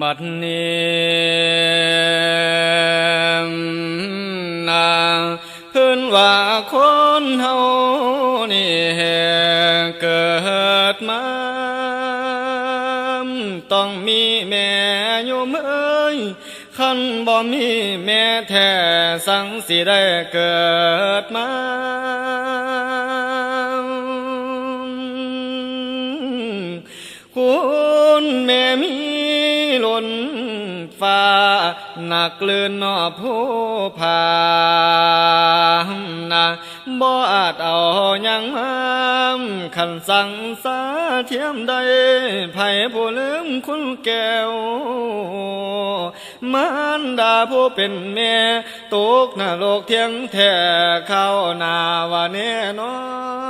บัดนี้นาเพื่อนว่าคนเฮานี่เกิดมา ต้องมีแม่ยมเอ้ยคันบ่มีแม่แท้สังสิได้เกิดมาคุณแม่มี กลืนนอผู้ผานาบ่อาจเอาหยังมาขันสั่งสาเทียมใดไผผู้ลืมคุณแก้วมารดาผู้เป็นแม่ตกนรกเทียงแท้เข้านาว่าแน่นอน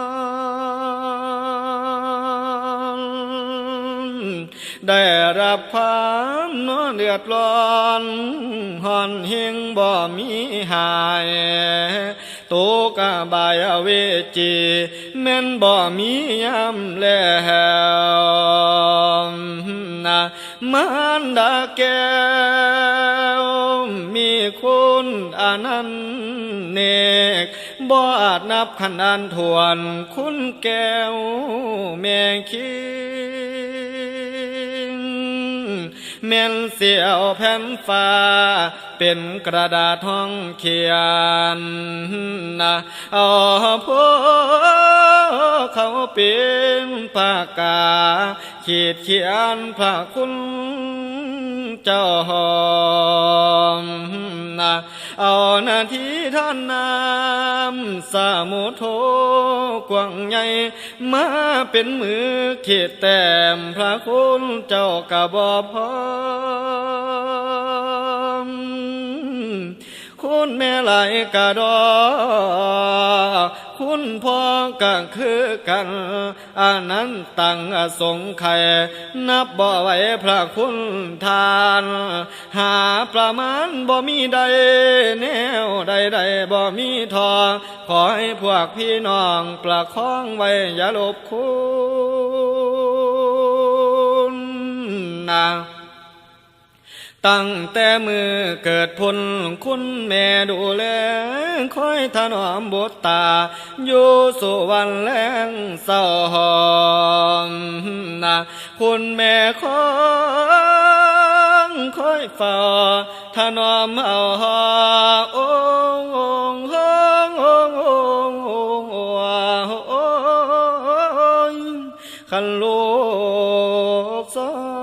ได้รับความนอเดือดร้อนหอนเฮงบ่มีหายตุกบายเวจีแม่นบ่มียำแล้วนะมารดาแก้วมีคุณอนันต์เนกบ่อาจนับขนอันทวนคุณแก้วแม่คิง แม่นเสียวแผ่นฟ้า เป็นกระดาษท้องเขียนนะเอาพวกเขาเป็นปากกา ขีดเขียนพระคุณเจ้าหอมนะเอาหน้าที่ท่านนำสามุโทกว่างใหญ่มาเป็นมือขีดแต้มพระคุณเจ้ากะบ่พอมคุณแม่ไหลายกะดอ คุณพ่อก็คือกันอันนั้นตั้งอสงไขยนับบ่ไหวพระคุณทาน หาประมาณบ่มีใด แนวใดใดบ่มีทอ ขอให้พวกพี่น้องประคองไว้อย่าลบคุณนะ ตั้งแต่มือเกิดพลคุณแม่ดูแลคอยถนอมบทตา อยู่สุวรรณแรงเศร้าหอมนะคุณแม่ของคอยเฝ้าถนอมเอาหอองค์องค์ององององค์โอ้ยขันลูกซอ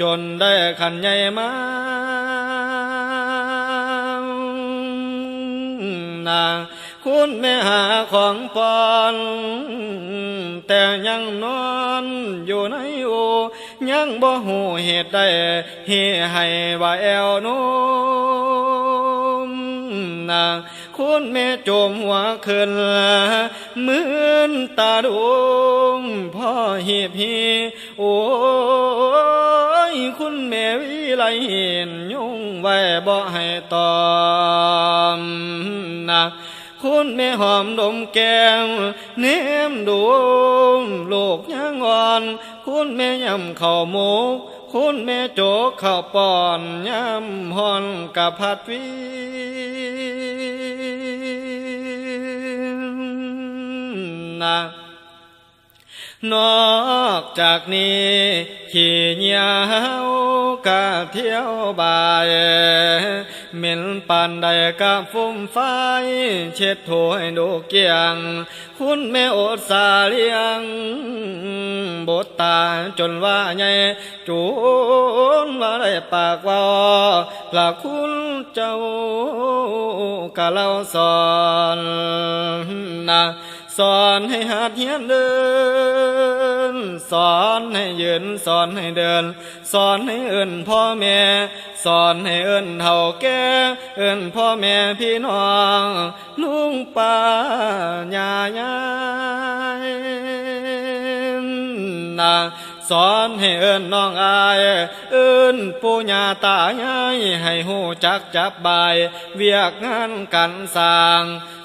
จนได้ขันใหญ่มานาคุณแม่หาของปอนแต่ยังนอนอยู่ในโอยังบ่หูเหตุใดเฮให้ว่าแอวโนมนางคุณแม่จมหัวขึ้นเหมือนตาดวงพ่อเหีบฮีโอ้ คุณแม่วิไลเห็นยุ่งไว้บ่ให้ตอมนะคุณแม่หอมดมแก้มเนมดวงลูกยังอ่อน คุณแม่ยำข้าวหมกคุณแม่โจกข้าวปอนยำฮอนกับผัดวีนะ นอกจากนี้ขี่เหยวกะเที่ยวบ่ายเหม็นปานใดกะฟุ้มไฟเช็ดถ้วยดูเกียง คุณแม่อดสาเลียงบทตาจนว่าใหญ่จูนว่าได้ปากว่าพระคุณเจ้ากะเล่าสอนนะ สอนให้หัดเหียนเดิน สอนให้ยืน สอนให้เดิน สอนให้เอิ้นพ่อแม่ สอนให้เอิ้นเฒ่าแก่เอิ้นพ่อแม่พี่น้อง ลุงป้าย่ายายนะสสอนให้เอิ้นน้องอาย เอิ้นปู่ย่าตายายให้หูจักจับบาย เวียกงานกันสร้าง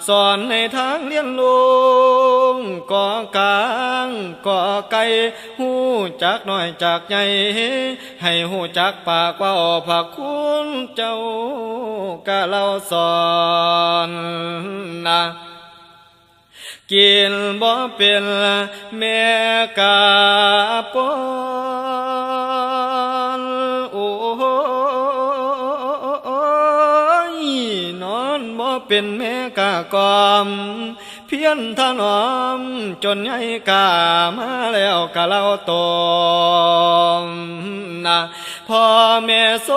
สอนในทางเรียนรู้ก่อกลางก่อไก่หูจักน้อยจากใหญ่ให้หูจักปากว่าพระคุณเจ้ากะเราสอนนะกินบ่เป็นแม่กาปอ เป็นแม่กากอม เพียนถนอม จนใหญ่กามาแล้วกะเล่าตมนะพ่อแม่ส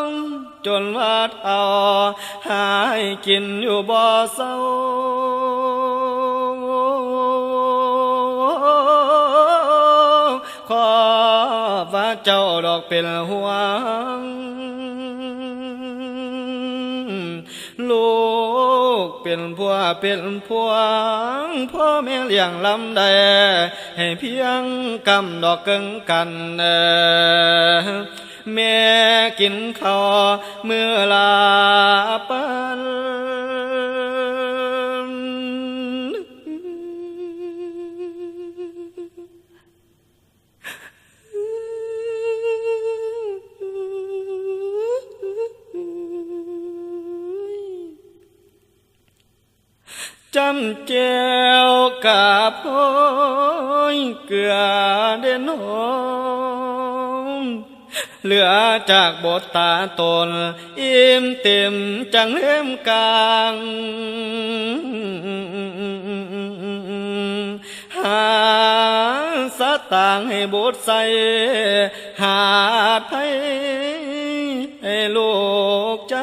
งจนวัดเอาหายกินอยู่บ่อเศร้าขอว่าเจ้าดอกเป็นห่ว ลูกเป็นผัวเป็นผังพ่อแม่เลี้ยงลำใดให้เพียงกำดอกเกิงกันเออแม่กินข้าวเมื่อลาปันำเจ้วกับโอยเกลือเด่นหอมเหลือจากบทตาตนอิ่มเต็มจังเล่มกลางหาสตางให้บทใสหาดให้ให้ลูกใจ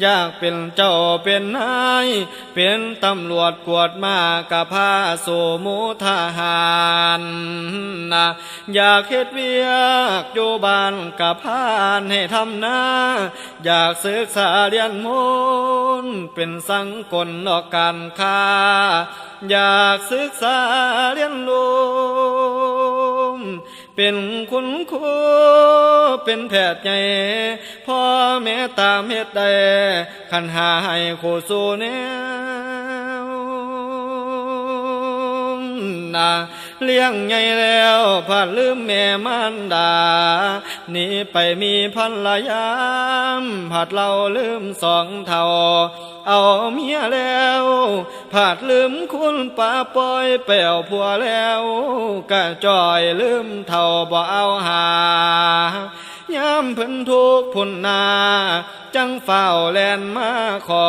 อยากเป็นเจ้าเป็นนาย เป็นตำรวจกวดมากกับพาสมูทหารนะอยากเฮ็ดเวียกอยู่บ้านกับพานให้ทำหน้าอยากศึกษาเรียนมนเป็นสังกลนอกการค้าอยากศึกษาเรียนรู้ เป็นคุณครูเป็นแพทย์ใหญ่พ่อแม่ตามเฮ็ดได้ขันหาให้โคสูแนวนาเลี้ยงใหญ่แล้วพาดลืมแม่มารดาหนีไปมีพันละยามผัดเราลืมสองเท่า เอาเมียแล้วผาดลืมคุณป้าปอยแป้วผัวแล้วกะจอยลืมเท่าบ่เอาหายามเพิ่นทุกพุ่นนา จังเฝ้าแลนมาขอ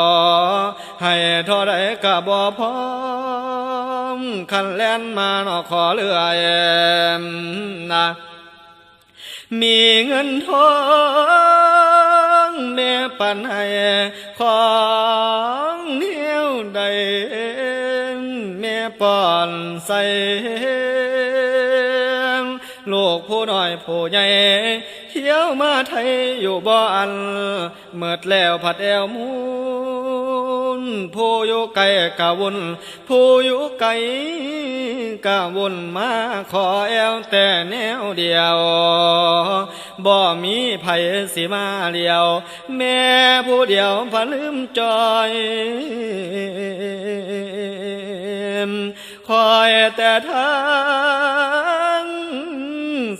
ให้ท่าใดกะบ่พร้อมคันแลนมาเนอขอเรื่อยนะมีเงินทอง เม่ปันให้ของเนียวใดแม่ป้อนใส่ลูกผู้น้อยผู้ใหญ่เที่ยวมาไทยอยู่บ่อันเมิดแล้วผัดแอวมู ผู้อยู่ไกลกะวนผู้อยู่ไกลกะวนมาขอแอวแต่แนวเดียวบ่มีไผสิมาเลียว แม่ผู้เดียวพะลืมจอยคอยแต่ทาง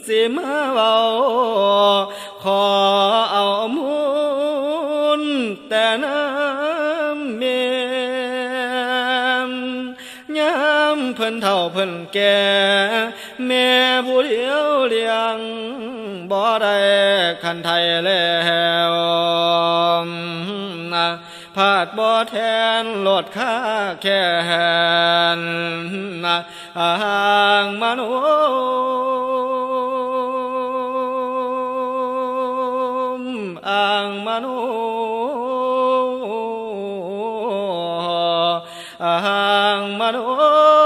สิมาเบาขอเอามุนแต่น้ำ นเฒ่าเพิ่นแก่แม่ผู้เดียวเลี้ยงบ่ได้คันไทยแล้วนะพาดบ่แทนโลดค่าแค่นนะอ่างมโนมอ่างมโนอ่างมโนโ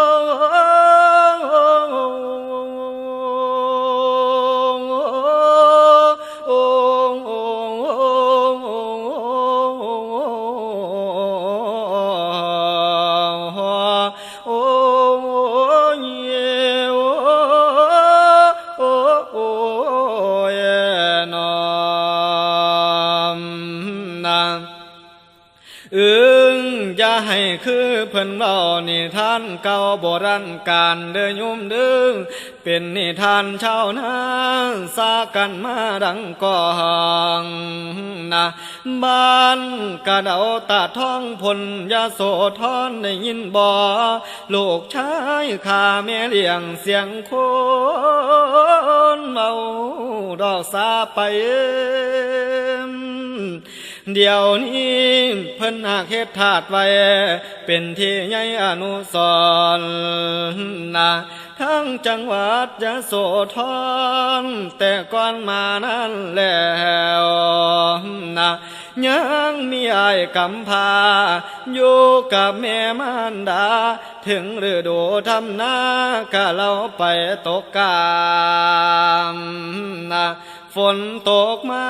นเล่านิทานเก่าโบราณการเด้อโยมด้อเป็นนิทานชาวนาสากันมาดังก่องนะบ้านกระเดาตาท้องพลยาโสธรได้ยินบ่ลูกชายข้าแม่เลี้ยงเสียงคนเมาดอกสาไป เดี๋ยวนี้เพิ่นหากเฮ็ดถาดไว้ เป็นที่ใหญ่อนุสรนะทั้งจังหวัดยะโสธรแต่ก่อนมานั้นแล้วนะยังมีไอ้กำพาอยู่กับแม่มารดา ถึงฤดูทำนาก็เราไปตกกามนะ ฝนตกมา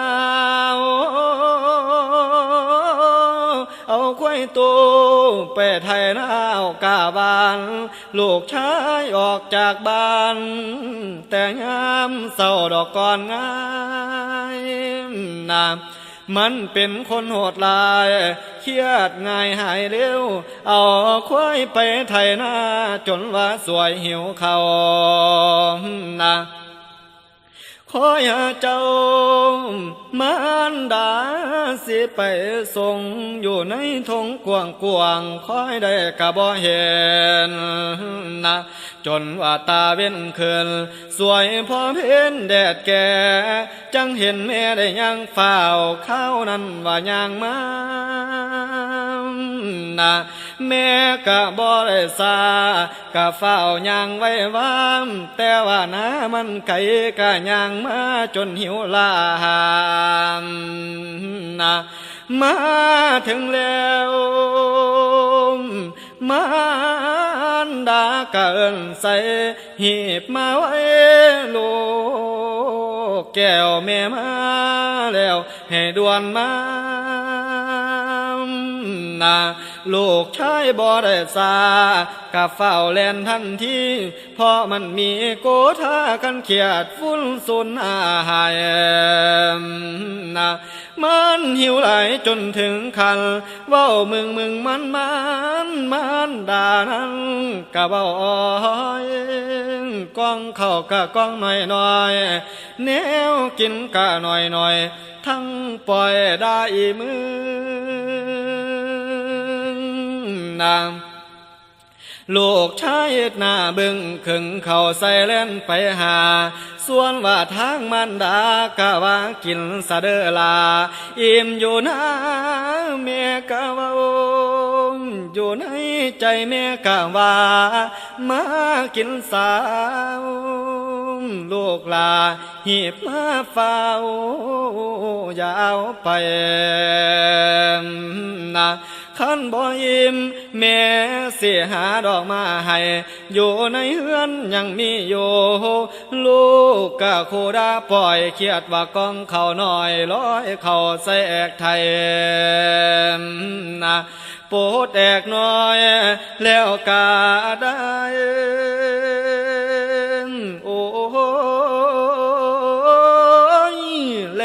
เอาควายตูไปไทยนาเอากาบาน ลูกชายออกจากบ้าน แต่ยามเศร้าดอกก่อนง่ายนะมันเป็นคนโหดลาย เครียดง่ายหายเร็ว เอาควายไปไทยนาจนว่าสวยหิวเขานะ ขออยาเจ้ามารดาสิไปส่งอยู่ในทงกวางกวางคอยได้กะบ่เห็นนะจนว่าตาเว้นคืนสวยพอเพ้นแดดแก่ จังเห็นแม่ได้ยังเฝ้าข้าวนั้นว่ายังมานะแม่กะบ่ได้ซากะเฝ้ายังไว้วามแต่ว่าน้ามันไก่กะยังมาจนหิวลามนะมาถึงแล้วมารดาเกินใส่หีบมาไว้ลูก แก้วแม่มาแล้วให้ด่วนมานาลูกชายบ่ได้สากับเฝ้าแลนทันทีเพราะมันมีโกธากันเขียดฟุ้นสุนอาหายนะมันหิวไหลจนถึงคันเว้ามึงมึงมันมันมัน ดานั้นกะเว้าอ้อยกองเข้ากะกองหน่อยหน่อยแนวกินกะหน่อยหน่อยทั้งปล่อยได้มือนางลูกชายหน้าบึงขึงเข่าใส่เล่นไปหาส่วนว่าทางมันดากะว่ากินสะเดอลา อิ่มอยู่นะแม่กะว่าอยู่ในใจแม่กะว่า มากินสาวลูกลาหีบมาเฝ้ายาวไปนะขันบ่ยิ้มแม่เสียหาดอกมาให้ อยู่ในเฮือนยังมีอยู่ลูกกะโคดาปล่อยเครียดว่ากองเขาหน่อยร้อยเขาใส่แอกไทยนะโปดแอกน้อย แล้วกาได้โอ้ยแล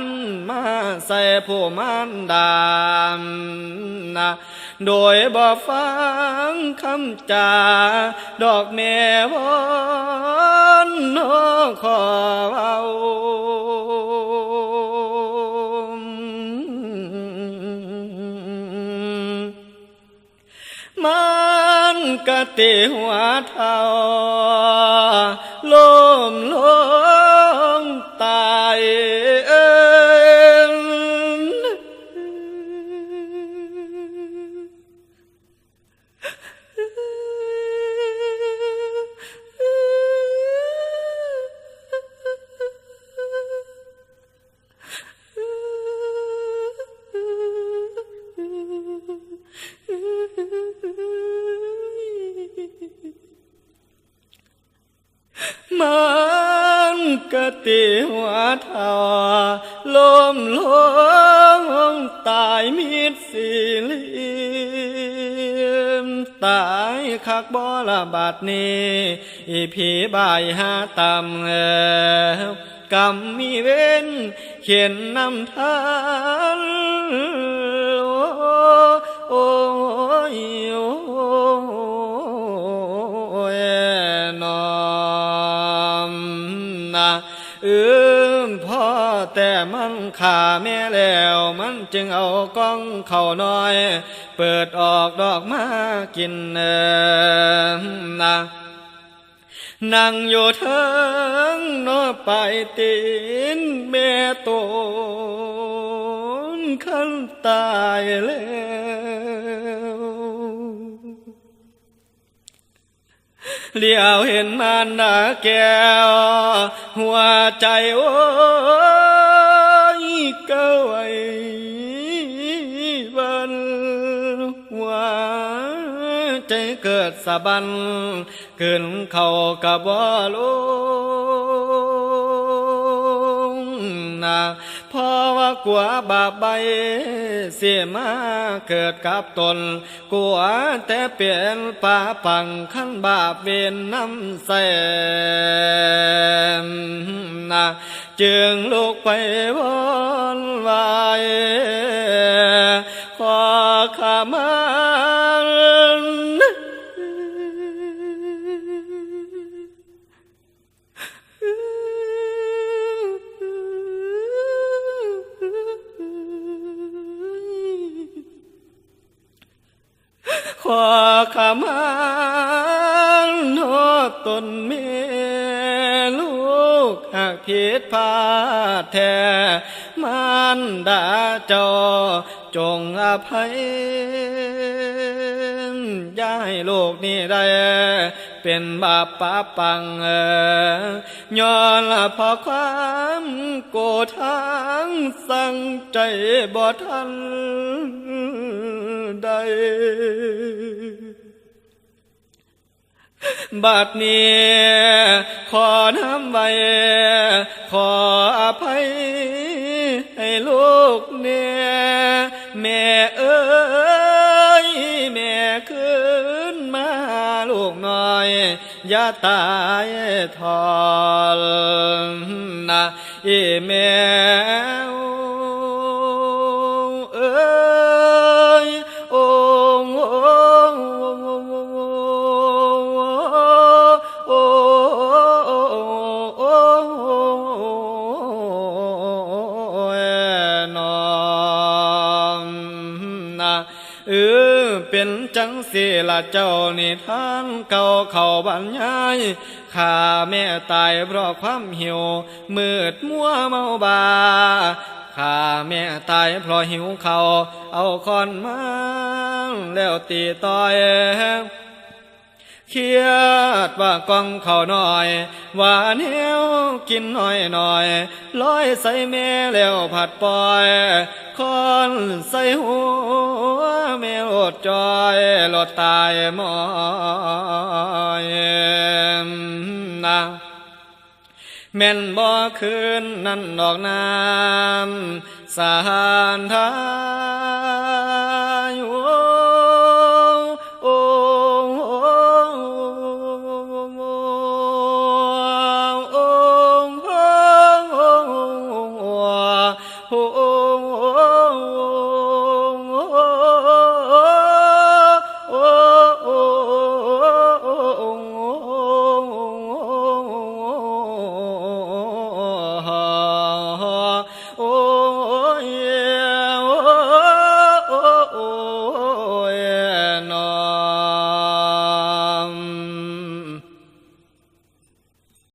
นมาใส่ผู้มันดาม โดยบ่ฟังคำจา ดอกแม่วอนนอขอเว้ามันกะติหัวเท่า ติหัวเทาลมลงตายมิดสีลิมตายคักบ่ละบาดนี้อีผีบายหาตำเออกรรมมีเว้นเขียนนำทาง มันขาแม่แล้ว มันจึงเอากล้องเข้าน้อย เปิดออกดอกมากินเอิมนะนั่งอยู่เทิงนอไปตีนแม่ตนขันตายแล้วเลี้ยวเห็นมันดาแก้ว หัวใจโอ้ ยเก้าไอบันหัวใจเกิดสะบันขึ้นเขากับบ่ลงนะพราะว่ากลัวบาปใบเสียมาเกิดกับตนกลัวแต่เปลี่ยนป่าปังขั้นบาปเวียนน้ำแสน นะจึงลูกไปวนวายขอขมาขอขมาโนตนมลูกหาก ผิดพลาดแท้มันดาจ้าจงอภัยย่าให้ลูกนี่ได้ เป็นบาปปาปังเออย้อนละพอความโกทางสั่งใจบ่ทันใด บัดนี้ขอน้ำไว้ ขออภัย ให้ลูกเนี่ยแม่เอ้ย แม่ขึ้นมาลูกน้อย อย่าตายทอนนะอีแม่ สิละเจ้านี่ทานเก่าเขาบรรยายข้าแม่ตายเพราะความหิว มืดมัวเมาบาข้าแม่ตายเพราะหิวเขาเอาคอนมาแล้วตีต่อย เครียดว่ากองเขาหน่อยว่าเนี้ยวกินหน่อยหน่อยร้อยใส่แม่แล้วผัดปล่อยคอนใส่หัวแม่อดจอยลดตายมอยนะแม่นบ่คืนนั่นดอกน้ำสานทาน